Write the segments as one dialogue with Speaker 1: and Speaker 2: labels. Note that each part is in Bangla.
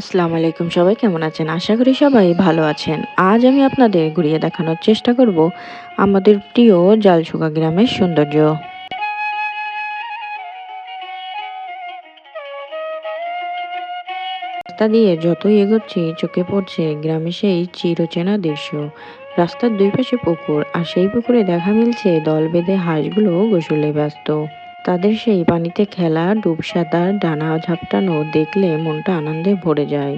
Speaker 1: আসসালামু আলাইকুম সবাই, কেমন আছেন? আশা করি সবাই ভালো আছেন। আজ আমি আপনাদের ঘুরিয়ে দেখানোর চেষ্টা করব আমাদের প্রিয় জালসুকা গ্রামের সৌন্দর্য। রাস্তা দিয়ে যতই এগোচ্ছি, চোখে পড়ছে গ্রামে সেই চিরচেনা দৃশ্য। রাস্তার দুই পাশে পুকুর, আর সেই পুকুরে দেখা মিলছে দল বেঁধে হাঁসগুলো গোসলে ব্যস্ত। তাদের সেই পানিতে খেলা, ডুব সাঁতার, ডানা ঝাপটানো, দেখলে মনটা আনন্দে ভরে যায়।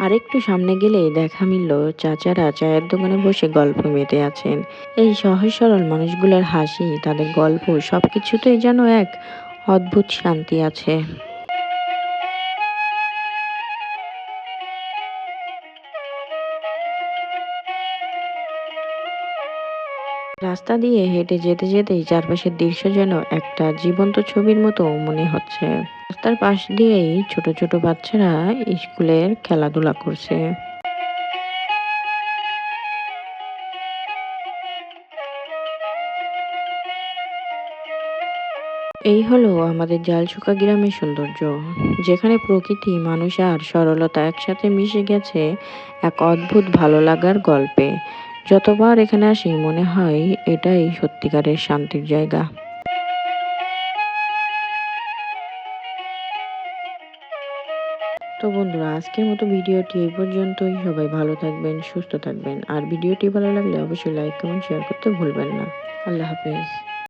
Speaker 1: আরেকটু সামনে গেলেই দেখা মিলল চাচারা চায়ের দোকানে বসে গল্প মেতে আছেন। এই সহজ সরল মানুষগুলোর হাসি, তাদের গল্প, সবকিছুতেই যেন এক অদ্ভুত শান্তি আছে। রাস্তা দিয়ে হেঁটে যেতে যেতেই চারপাশের দৃশ্য যেন একটা জীবন্ত ছবির মতো মনে হচ্ছে। রাস্তার পাশ দিয়েই ছোট ছোট বাচ্চারা স্কুলের খেলাধুলা করছে। এই হলো আমাদের জালসুকা গ্রামের সৌন্দর্য, যেখানে প্রকৃতি, মানুষ আর সরলতা একসাথে মিশে গেছে এক অদ্ভুত ভালো লাগার গল্পে। যতবার এখানে আসি, মনে হয় এটাই সত্যিকারের শান্তির জায়গা। তো বন্ধুরা, আজকের মতো ভিডিওটি এই পর্যন্তই। সবাই ভালো থাকবেন, সুস্থ থাকবেন। আর ভিডিওটি ভালো লাগলে অবশ্যই লাইক কমেন্ট শেয়ার করতে ভুলবেন না। আল্লাহ হাফেজ।